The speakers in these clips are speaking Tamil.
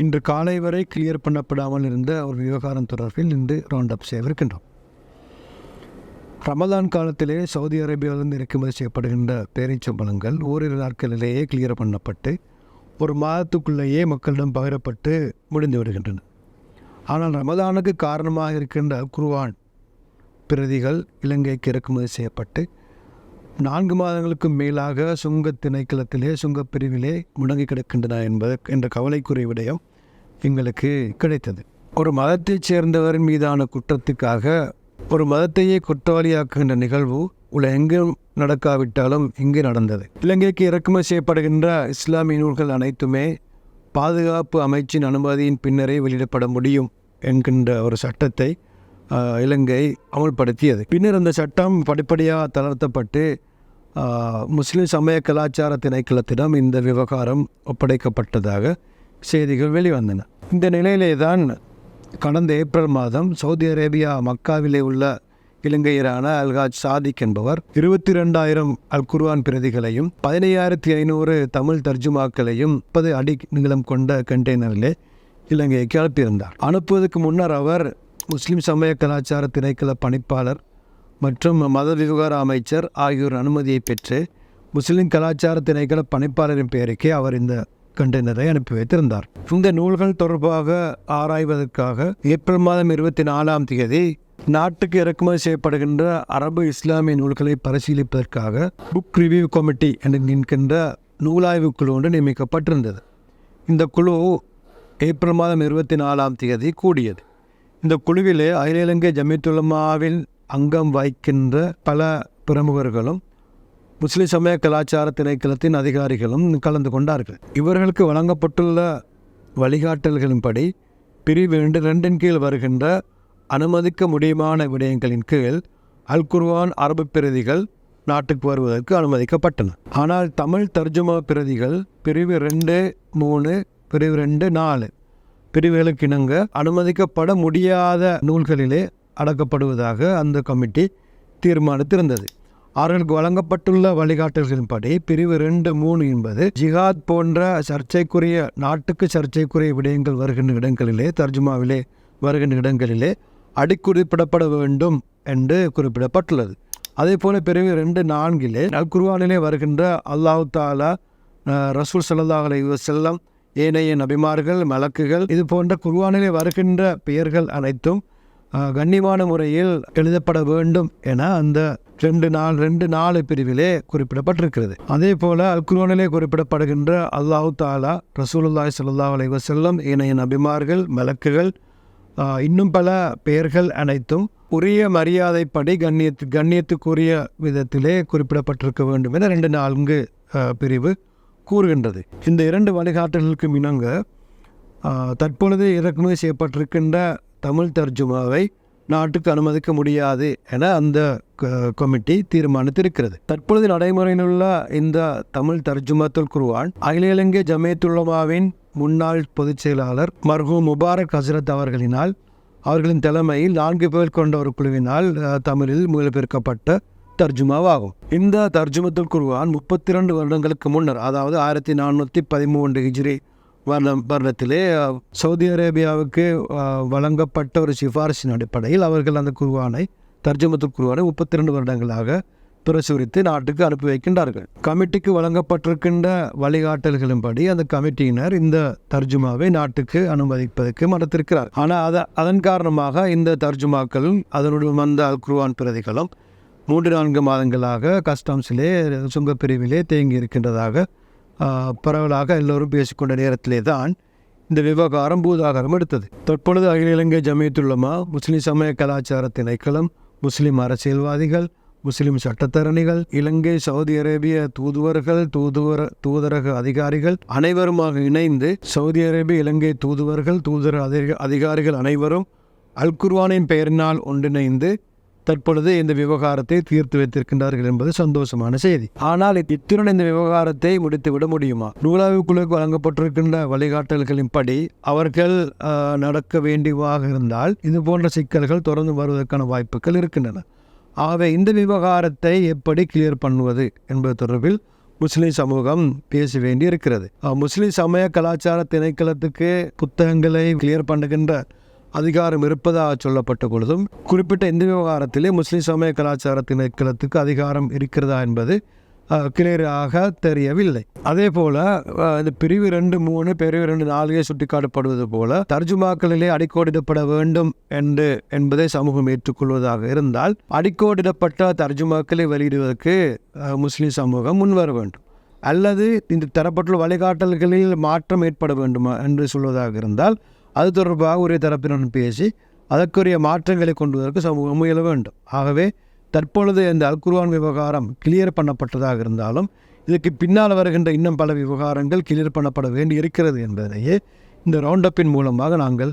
இன்று காலை வரை கிளியர் பண்ணப்படாமல் இருந்த ஒரு விவகாரம் தொடர்பில் இன்று ரவுண்ட் அப் செய்யவிருக்கின்றோம் ரமதான் காலத்திலே சவுதி அரேபியாவிலிருந்து இறக்குமதி செய்யப்படுகின்ற பேரிச்சம்பளங்கள் ஓரிரு நாட்களிலேயே கிளியர் பண்ணப்பட்டு ஒரு மாதத்துக்குள்ளேயே மக்களிடம் பகிரப்பட்டு முடிந்து விடுகின்றன. ஆனால் ரமதானுக்கு காரணமாக இருக்கின்ற குருவான் பிரதிகள் இலங்கைக்கு இறக்குமதி செய்யப்பட்டு நான்கு மாதங்களுக்கு மேலாக சுங்க திணைக்களத்திலே சுங்கப் பிரிவிலே முடங்கி கிடக்கின்றன என்பது என்ற கவலைக்குரிய விடயம் எங்களுக்கு கிடைத்தது. ஒரு மதத்தைச் சேர்ந்தவரின் மீதான குற்றத்துக்காக ஒரு மதத்தையே குற்றவாளியாக்குகின்ற நிகழ்வு உள்ள எங்கும் நடக்காவிட்டாலும் இங்கே நடந்தது. இலங்கைக்கு இறக்குமதி செய்யப்படுகின்ற இஸ்லாமிய நூல்கள் அனைத்துமே பாதுகாப்பு அமைச்சின் அனுமதியின் பின்னரே வெளியிடப்பட முடியும் என்கின்ற ஒரு சட்டத்தை இலங்கை அமல்படுத்தியது. பின்னர் அந்த சட்டம் படிப்படியாக தளர்த்தப்பட்டு முஸ்லீம் சமய கலாச்சார திணைக்களத்திடம் இந்த விவகாரம் ஒப்படைக்கப்பட்டதாக செய்திகள் வெளிவந்தன. இந்த நிலையிலே தான் கடந்த ஏப்ரல் மாதம் சவுதி அரேபியா மக்காவிலே உள்ள இலங்கையரான அல்காஜ் சாதிக் என்பவர் இருபத்தி ரெண்டாயிரம் அல் குர்வான் பிரதிகளையும் பதினையாயிரத்தி ஐநூறு தமிழ் தர்ஜுமாக்களையும் முப்பது அடி நீளம் கொண்ட கண்டெய்னரிலே இலங்கைக்கு அனுப்பியிருந்தார். அனுப்புவதற்கு முன்னர் அவர் முஸ்லிம் சமய கலாச்சார திணைக்கள பணிப்பாளர் மற்றும் மத விவகார அமைச்சர் ஆகியோர் அனுமதியை பெற்று முஸ்லிம் கலாச்சார திணைக்கள பணிப்பாளரின் பெயருக்கே அவர் இந்த கண்டெய்னரை அனுப்பி வைத்திருந்தார். இந்த நூல்கள் தொடர்பாக ஆராய்வதற்காக ஏப்ரல் மாதம் இருபத்தி நாலாம் தேதி நாட்டுக்கு இறக்குமதி செய்யப்படுகின்ற அரபு இஸ்லாமிய நூல்களை பரிசீலிப்பதற்காக புக் ரிவ்யூ கமிட்டி என்று நிற்கின்ற நூலாய்வு குழு ஒன்று நியமிக்கப்பட்டிருந்தது. இந்த குழு ஏப்ரல் மாதம் இருபத்தி நாலாம் தேதி கூடியது. இந்த குழுவிலே அகில இலங்கை ஜமித்துலமாவில் அங்கம் வகிக்கின்ற பல பிரமுகர்களும் முஸ்லிம் சமய கலாச்சார திணைக்களத்தின் அதிகாரிகளும் கலந்து கொண்டார்கள். இவர்களுக்கு வழங்கப்பட்டுள்ள வழிகாட்டல்களின்படி பிரிவு ரெண்டு ரெண்டின் கீழ் வருகின்ற அனுமதிக்க முடியுமான விடயங்களின் கீழ் அல் குர்வான் அரபு பிரதிகள் நாட்டுக்கு வருவதற்கு அனுமதிக்கப்பட்டன. ஆனால் தமிழ் தர்ஜுமா பிரதிகள் பிரிவு ரெண்டு மூணு பிரிவு ரெண்டு நாலு பிரிவுகளுக்கு இணங்க அனுமதிக்கப்பட முடியாத நூல்களிலே அடக்கப்படுவதாக அந்த கமிட்டி தீர்மானித்திருந்தது. அவர்களுக்கு வழங்கப்பட்டுள்ள வழிகாட்டல்களின்படி பிரிவு ரெண்டு மூணு என்பது ஜிஹாத் போன்ற சர்ச்சைக்குரிய நாட்டுக்கு சர்ச்சைக்குரிய விடயங்கள் வருகின்ற இடங்களிலே தர்ஜுமாவிலே வருகின்ற இடங்களிலே அடிக்குறிப்பிடப்பட வேண்டும் என்று குறிப்பிடப்பட்டுள்ளது. அதே போல பிரிவு ரெண்டு நான்கிலே நல்குருவானிலே வருகின்ற அல்லாஹு தாலா ரசூல் ஸல்லல்லாஹு அலி செல்லம் ஏனைய நபிமார்கள் மலக்குகள் இது போன்ற குர்வானிலே வருகின்ற பெயர்கள் அனைத்தும் கண்ணியமான முறையில் எழுதப்பட வேண்டும் என அந்த ரெண்டு நாள் ரெண்டு நாலு பிரிவிலே குறிப்பிடப்பட்டிருக்கிறது. அதே போல அல்குரோனிலே குறிப்பிடப்படுகின்ற அல்லாஹு தாலா ரசூலுல்லாய் சல்லா அலைஹி வஸல்லம் இணைய நபிமார்கள் மலக்குகள் இன்னும் பல பெயர்கள் அனைத்தும் உரிய மரியாதைப்படி கண்ணியத்து கண்ணியத்துக்குரிய விதத்திலே குறிப்பிடப்பட்டிருக்க வேண்டும் என ரெண்டு நான்கு பிரிவு கூறுகின்றது. இந்த இரண்டு வழிகாட்டல்களுக்கும் இணங்க தற்பொழுது இறக்குமதி செய்யப்பட்டிருக்கின்ற தமிழ் தர்ஜுமாவை நாட்டுக்கு அனுமதிக்க முடியாது என அந்த கமிட்டி தீர்மானித்திருக்கிறது. தற்பொழுது நடைமுறையில் உள்ள இந்த தமிழ் தர்ஜுமத்துல் குருவான் அகில இலங்கை ஜமேத்துல்லமாவின் முன்னாள் பொதுச் செயலாளர் மர்ஹூம் முபாரக் ஹசரத் அவர்களினால் அவர்களின் தலைமையில் நான்கு பேர் கொண்ட ஒரு குழுவினால் தமிழில் மொழிபெயர்க்கப்பட்ட தர்ஜுமாவாகும். இந்த தர்ஜுமத்துல் குருவான் முப்பத்தி ரெண்டு வருடங்களுக்கு முன்னர் அதாவது ஆயிரத்தி நானூற்றி பதிமூன்று ஹிஜ்ரி வருடம் வருடத்திலே சவுதி அரேபியாவுக்கு வழங்கப்பட்ட ஒரு சிபாரிசின் அடிப்படையில் அவர்கள் அந்த குருவானை தர்ஜமத்து குருவானை முப்பத்தி ரெண்டு வருடங்களாக பிரசுரித்து நாட்டுக்கு அனுப்பி வைக்கின்றார்கள். கமிட்டிக்கு வழங்கப்பட்டிருக்கின்ற வழிகாட்டல்களின்படி அந்த கமிட்டியினர் இந்த தர்ஜுமாவை நாட்டுக்கு அனுமதிப்பதற்கு மறுத்திருக்கிறார். ஆனால் அதை அதன் காரணமாக இந்த தர்ஜுமாக்களும் அதனுடன் வந்த அல் குருவான் பிரதிகளும் மூன்று நான்கு மாதங்களாக கஸ்டம்ஸிலே சுங்கப்பிரிவிலே தேங்கி இருக்கின்றதாக பரவலாக எல்லோரும் பேசிக்கொண்ட நேரத்திலே தான் இந்த விவகாரம் பூதாகரம் எடுத்தது. தற்பொழுது அகில இலங்கை ஜமியத்துள்ளமா முஸ்லிம் சமய கலாச்சார திணைக்களம் முஸ்லிம் அரசியல்வாதிகள் முஸ்லிம் சட்டத்தரணிகள் இலங்கை சவுதி அரேபிய தூதுவர்கள் தூதுவர தூதரக அதிகாரிகள் அனைவருமாக இணைந்து சவுதி அரேபிய இலங்கை தூதுவர்கள் தூதர அதிக அதிகாரிகள் அனைவரும் அல் குர்வானின் பெயரினால் ஒன்றிணைந்து தற்பொழுது இந்த விவகாரத்தை தீர்த்து வைத்திருக்கின்றார்கள் என்பது சந்தோஷமான செய்தி. ஆனால் இத்துடன் இந்த விவகாரத்தை முடித்து விட முடியுமா? நூலாய்வு குழுக்கு வழங்கப்பட்டிருக்கின்ற வழிகாட்டல்களின்படி அவர்கள் நடக்க வேண்டியதாக இருந்தால் இது போன்ற சிக்கல்கள் தொடர்ந்து வருவதற்கான வாய்ப்புகள் இருக்கின்றன. ஆகவே இந்த விவகாரத்தை எப்படி கிளியர் பண்ணுவது என்பது தொடர்பில் முஸ்லீம் சமூகம் பேச வேண்டி இருக்கிறது முஸ்லீம் சமய கலாச்சார திணைக்களத்துக்கு புத்தகங்களை கிளியர் பண்ணுகின்ற அதிகாரம் இருப்பதாக சொல்லப்பட்ட பொழுதும் குறிப்பிட்ட இந்த விவகாரத்திலே முஸ்லீம் சமய கலாச்சாரத்தின் திணைக்களத்துக்கு அதிகாரம் இருக்கிறதா என்பது கிளியராக தெரியவில்லை. அதே போல இந்த பிரிவு ரெண்டு மூணு பிரிவு ரெண்டு நாலுகே சுட்டிக்காட்டப்படுவது போல தர்ஜுமாக்களிலே அடிக்கோடிடப்பட வேண்டும் என்று என்பதை சமூகம் ஏற்றுக்கொள்வதாக இருந்தால் அடிக்கோடிடப்பட்ட தர்ஜுமாக்களை வெளியிடுவதற்கு முஸ்லீம் சமூகம் முன்வர வேண்டும். அல்லது இந்த தரப்பட்டுள்ள வழிகாட்டல்களில் மாற்றம் ஏற்பட வேண்டுமா என்று சொல்வதாக இருந்தால் அது தொடர்பாக ஒரே தரப்பினர் பேசி அதற்குரிய மாற்றங்களை கொண்டு வருவதற்கு சமூகம் முயல வேண்டும். ஆகவே தற்பொழுது இந்த அல்குர்வான் விவகாரம் கிளியர் பண்ணப்பட்டதாக இருந்தாலும் இதுக்கு பின்னால் வருகின்ற இன்னும் பல விவகாரங்கள் கிளியர் பண்ணப்பட வேண்டி இருக்கிறது என்பதனையே இந்த ரவுண்டப்பின் மூலமாக நாங்கள்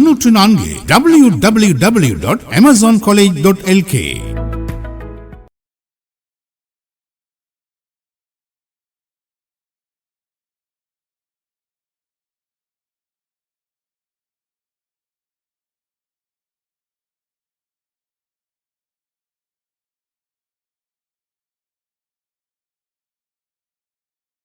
தொன்னூற்று நான்கு W W W dot Amazon college dot LK